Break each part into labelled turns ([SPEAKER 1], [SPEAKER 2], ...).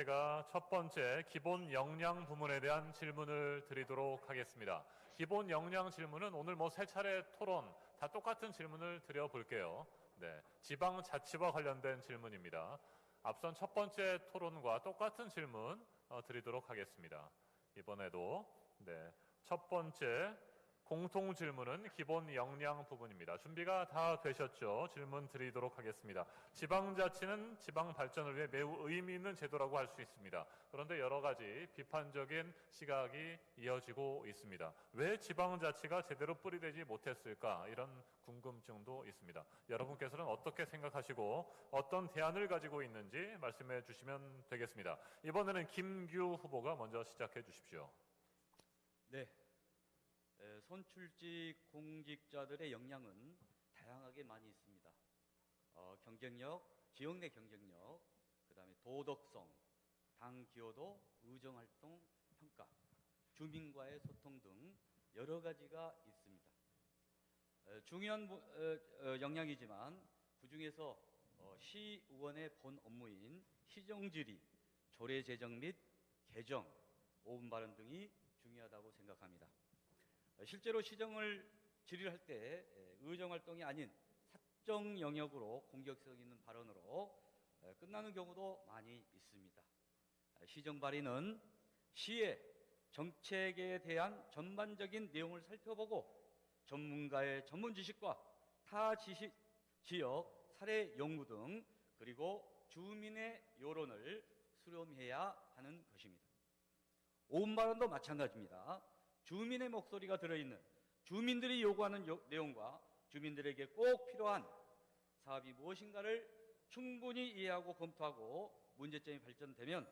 [SPEAKER 1] 제가 첫 번째 기본 역량 부문에 대한 질문을 드리도록 하겠습니다. 기본 역량 질문은 오늘 뭐 세 차례 토론 다 똑같은 질문을 드려 볼게요. 네, 지방 자치와 관련된 질문입니다. 앞선 첫 번째 토론과 똑같은 질문 어, 드리도록 하겠습니다. 이번에도 네, 첫 번째 공통 질문은 기본 역량 부분입니다. 준비가 다 되셨죠? 질문 드리도록 하겠습니다. 지방자치는 지방 발전을 위해 매우 의미 있는 제도라고 할 수 있습니다. 그런데 여러 가지 비판적인 시각이 이어지고 있습니다. 왜 지방자치가 제대로 뿌리되지 못했을까? 이런 궁금증도 있습니다. 여러분께서는 어떻게 생각하시고 어떤 대안을 가지고 있는지 말씀해 주시면 되겠습니다. 이번에는 김규 후보가 먼저 시작해 주십시오.
[SPEAKER 2] 네. 에, 선출직 공직자들의 역량은 다양하게 많이 있습니다. 어, 경쟁력, 지역 내 경쟁력, 그 다음에 도덕성, 당 기여도, 의정 활동 평가, 주민과의 소통 등 여러 가지가 있습니다. 에, 중요한 부- 어, 어, 역량이지만 그 중에서 어, 시의원의 본 업무인 시정질의, 조례 제정 및 개정, 오분 발언 등이 중요하다고 생각합니다. 어, 실제로 시정을 질의할 때 에, 의정 활동이 아닌 사정 영역으로 공격성 있는 발언으로 에, 끝나는 경우도 많이 있습니다. 어, 시정 발의는 시의 정책에 대한 전반적인 내용을 살펴보고 전문가의 전문 지식과 타 지식, 지역 사례 연구 등 그리고 주민의 여론을 수렴해야 하는 것입니다. 오음 발언도 마찬가지입니다. 주민의 목소리가 들어있는 주민들이 요구하는 요- 내용과 주민들에게 꼭 필요한 사업이 무엇인가를 충분히 이해하고 검토하고 문제점이 발전되면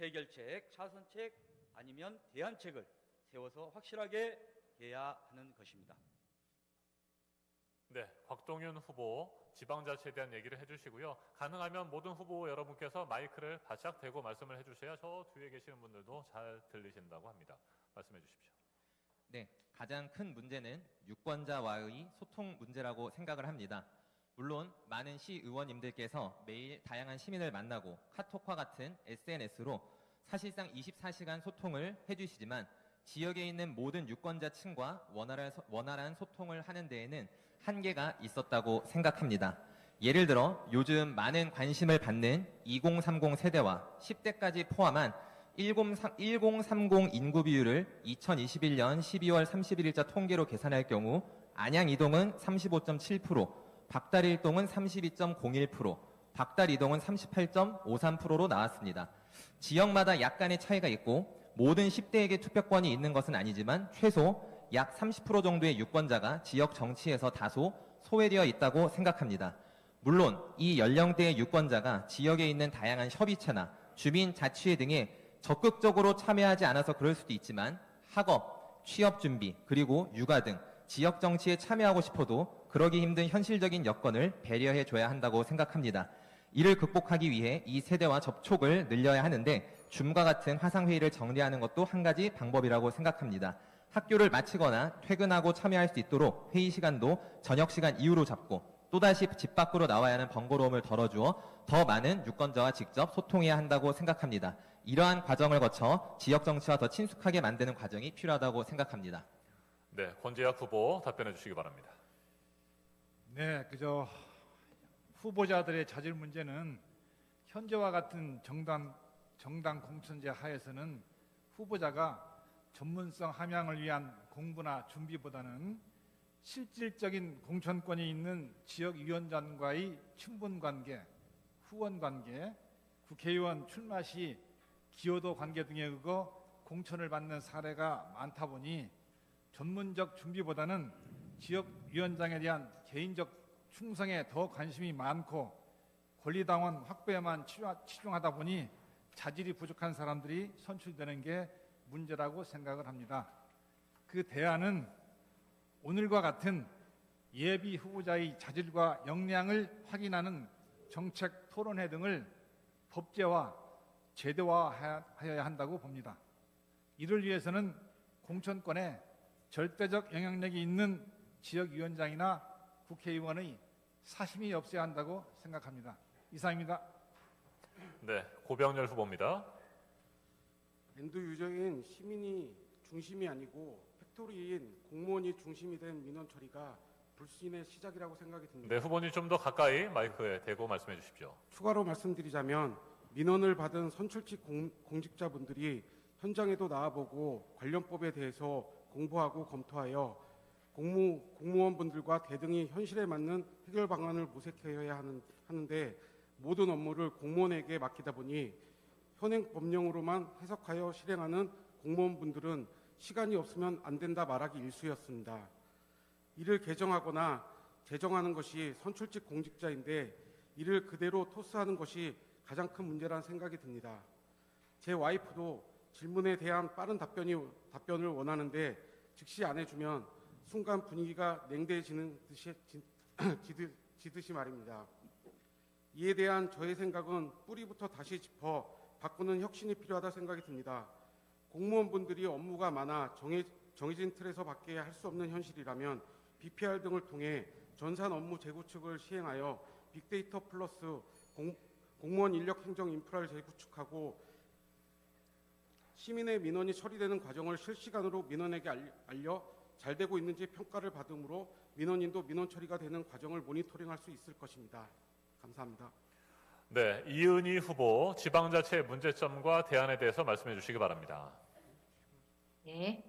[SPEAKER 2] 해결책, 차선책 아니면 대안책을 세워서 확실하게 해야 하는 것입니다.
[SPEAKER 1] 네, 곽동윤 후보 지방자치에 대한 얘기를 해주시고요. 가능하면 모든 후보 여러분께서 마이크를 바짝 대고 말씀을 해주셔야 저 뒤에 계시는 분들도 잘 들리신다고 합니다. 말씀해 주십시오.
[SPEAKER 3] 네, 가장 큰 문제는 유권자와의 소통 문제라고 생각을 합니다. 물론 많은 시 의원님들께서 매일 다양한 시민을 만나고 카톡과 같은 SNS로 사실상 24시간 소통을 해주시지만 지역에 있는 모든 유권자층과 원활한, 소- 원활한 소통을 하는 데에는 한계가 있었다고 생각합니다. 예를 들어 요즘 많은 관심을 받는 2030 세대와 10대까지 포함한 1030, 1030 인구 비율을 2021년 12월 31일자 통계로 계산할 경우 안양 이동은 35.7%, 박달 일동은 32.01%, 박달 이동은 38.53%로 나왔습니다. 지역마다 약간의 차이가 있고 모든 10대에게 투표권이 있는 것은 아니지만 최소 약 30% 정도의 유권자가 지역 정치에서 다소 소외되어 있다고 생각합니다. 물론 이 연령대의 유권자가 지역에 있는 다양한 협의체나 주민 자치회 등에 적극적으로 참여하지 않아서 그럴 수도 있지만 학업, 취업 준비, 그리고 육아 등 지역 정치에 참여하고 싶어도 그러기 힘든 현실적인 여건을 배려해 줘야 한다고 생각합니다. 이를 극복하기 위해 이 세대와 접촉을 늘려야 하는데 줌과 같은 화상회의를 정리하는 것도 한 가지 방법이라고 생각합니다. 학교를 마치거나 퇴근하고 참여할 수 있도록 회의 시간도 저녁 시간 이후로 잡고 또다시 집 밖으로 나와야 하는 번거로움을 덜어주어 더 많은 유권자와 직접 소통해야 한다고 생각합니다. 이러한 과정을 거쳐 지역 정치와 더 친숙하게 만드는 과정이 필요하다고 생각합니다.
[SPEAKER 1] 네, 권재학 후보 답변해 주시기 바랍니다.
[SPEAKER 4] 네, 그저 후보자들의 자질 문제는 현재와 같은 정당 정당 공천제 하에서는 후보자가 전문성 함양을 위한 공부나 준비보다는 실질적인 공천권이 있는 지역위원장과의 친분 관계, 후원 관계, 국회의원 출마 시 기여도 관계 등에 의거 공천을 받는 사례가 많다 보니 전문적 준비보다는 지역위원장에 대한 개인적 충성에 더 관심이 많고 권리당원 확보에만 치중하다 보니 자질이 부족한 사람들이 선출되는 게 문제라고 생각을 합니다. 그 대안은 오늘과 같은 예비 후보자의 자질과 역량을 확인하는 정책 토론회 등을 법제화, 제도화하여야 한다고 봅니다. 이를 위해서는 공천권에 절대적 영향력이 있는 지역위원장이나 국회의원의 사심이 없어야 한다고 생각합니다. 이상입니다.
[SPEAKER 1] 네, 고병열 후보입니다.
[SPEAKER 5] 랜드 유저인 시민이 중심이 아니고 팩토리인 공무원이 중심이 된 민원 처리가 불신의 시작이라고 생각이 듭니다.
[SPEAKER 1] 네, 후보님 좀 더 가까이 마이크에 대고 말씀해 주십시오.
[SPEAKER 5] 추가로 말씀드리자면 민원을 받은 선출직 공, 공직자분들이 현장에도 나와보고 관련법에 대해서 공부하고 검토하여 공무, 공무원분들과 대등이 현실에 맞는 해결 방안을 모색해야 하는, 하는데 모든 업무를 공무원에게 맡기다 보니 현행 법령으로만 해석하여 실행하는 공무원분들은 시간이 없으면 안 된다 말하기 일쑤였습니다. 이를 개정하거나 제정하는 것이 선출직 공직자인데 이를 그대로 토스하는 것이 가장 큰 문제라는 생각이 듭니다. 제 와이프도 질문에 대한 빠른 답변이 답변을 원하는데 즉시 안 해주면 순간 분위기가 냉대해지는 듯이 지, 지듯, 지듯이 말입니다. 이에 대한 저의 생각은 뿌리부터 다시 짚어 바꾸는 혁신이 필요하다 생각이 듭니다. 공무원분들이 업무가 많아 정해, 정해진 틀에서 밖에 할 수 없는 현실이라면 BPR 등을 통해 전산 업무 재구축을 시행하여 빅데이터 플러스 공, 공무원 인력 행정 인프라를 재구축하고 시민의 민원이 처리되는 과정을 실시간으로 민원에게 알- 알려 잘 되고 있는지 평가를 받음으로 민원인도 민원 처리가 되는 과정을 모니터링할 수 있을 것입니다. 감사합니다.
[SPEAKER 1] 네, 이은희 후보 지방자치의 문제점과 대안에 대해서 말씀해 주시기 바랍니다.
[SPEAKER 6] 네.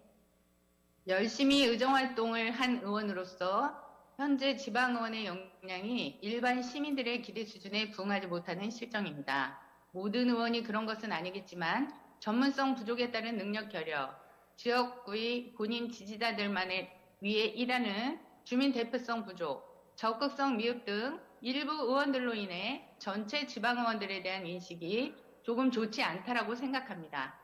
[SPEAKER 6] 열심히 의정활동을 한 의원으로서 현재 지방의원의 역량이 일반 시민들의 기대 수준에 부응하지 못하는 실정입니다. 모든 의원이 그런 것은 아니겠지만 전문성 부족에 따른 능력 결여, 지역구의 본인 지지자들만을 위해 일하는 주민 대표성 부족, 적극성 미흡 등 일부 의원들로 인해 전체 지방의원들에 대한 인식이 조금 좋지 않다라고 생각합니다.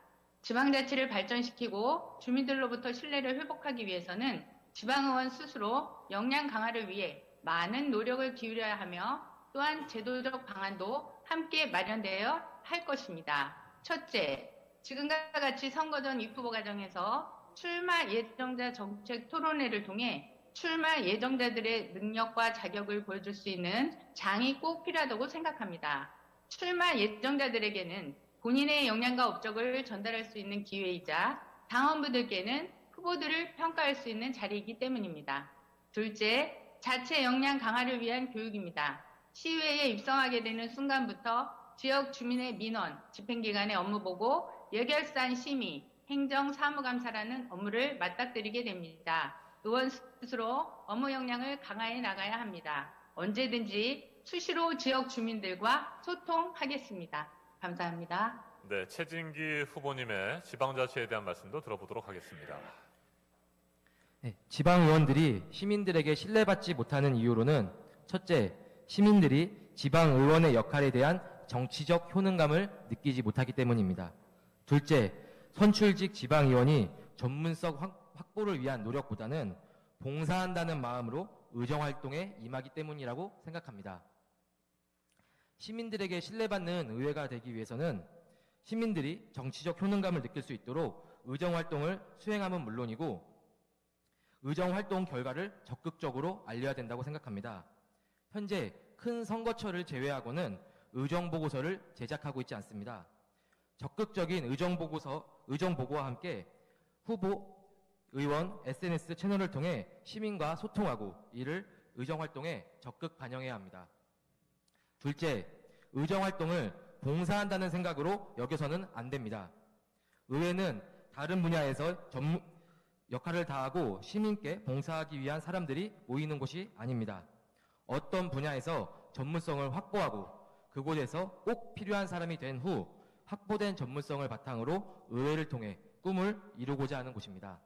[SPEAKER 6] 지방자치를 발전시키고 주민들로부터 신뢰를 회복하기 위해서는 지방의원 스스로 역량 강화를 위해 많은 노력을 기울여야 하며 또한 제도적 방안도 함께 마련되어야 할 것입니다. 첫째, 지금과 같이 선거 전 입후보 과정에서 출마 예정자 정책 토론회를 통해 출마 예정자들의 능력과 자격을 보여줄 수 있는 장이 꼭 필요하다고 생각합니다. 출마 예정자들에게는 본인의 역량과 업적을 전달할 수 있는 기회이자 당원부들께는 후보들을 평가할 수 있는 자리이기 때문입니다. 둘째, 자체 역량 강화를 위한 교육입니다. 시의회에 입성하게 되는 순간부터 지역 주민의 민원, 집행기관의 업무 보고, 예결산 심의, 행정 사무감사라는 업무를 맞닥뜨리게 됩니다. 의원 스스로 업무 역량을 강화해 나가야 합니다. 언제든지 수시로 지역 주민들과 소통하겠습니다. 감사합니다.
[SPEAKER 1] 네, 최진기 후보님의 지방자치에 대한 말씀도 들어보도록 하겠습니다.
[SPEAKER 7] 네, 지방 의원들이 시민들에게 신뢰받지 못하는 이유로는 첫째, 시민들이 지방 의원의 역할에 대한 정치적 효능감을 느끼지 못하기 때문입니다. 둘째, 선출직 지방 의원이 전문성 확- 확보를 위한 노력보다는 봉사한다는 마음으로 의정 활동에 임하기 때문이라고 생각합니다. 시민들에게 신뢰받는 의회가 되기 위해서는 시민들이 정치적 효능감을 느낄 수 있도록 의정 활동을 수행함은 물론이고 의정 활동 결과를 적극적으로 알려야 된다고 생각합니다. 현재 큰 선거철을 제외하고는 의정 보고서를 제작하고 있지 않습니다. 적극적인 의정 보고서, 의정 보고와 함께 후보, 의원, SNS 채널을 통해 시민과 소통하고 이를 의정 활동에 적극 반영해야 합니다. 둘째, 의정 활동을 봉사한다는 생각으로 여겨서는 안 됩니다. 의회는 다른 분야에서 전문, 역할을 다하고 시민께 봉사하기 위한 사람들이 모이는 곳이 아닙니다. 어떤 분야에서 전문성을 확보하고 그곳에서 꼭 필요한 사람이 된 후 확보된 전문성을 바탕으로 의회를 통해 꿈을 이루고자 하는 곳입니다.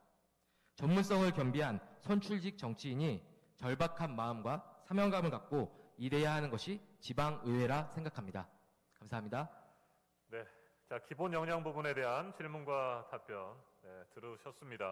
[SPEAKER 7] 전문성을 겸비한 선출직 정치인이 절박한 마음과 사명감을 갖고 일해야 하는 것이 지방의회라 생각합니다. 감사합니다.
[SPEAKER 1] 네, 자 기본 역량 부분에 대한 질문과 답변 네, 들으셨습니다.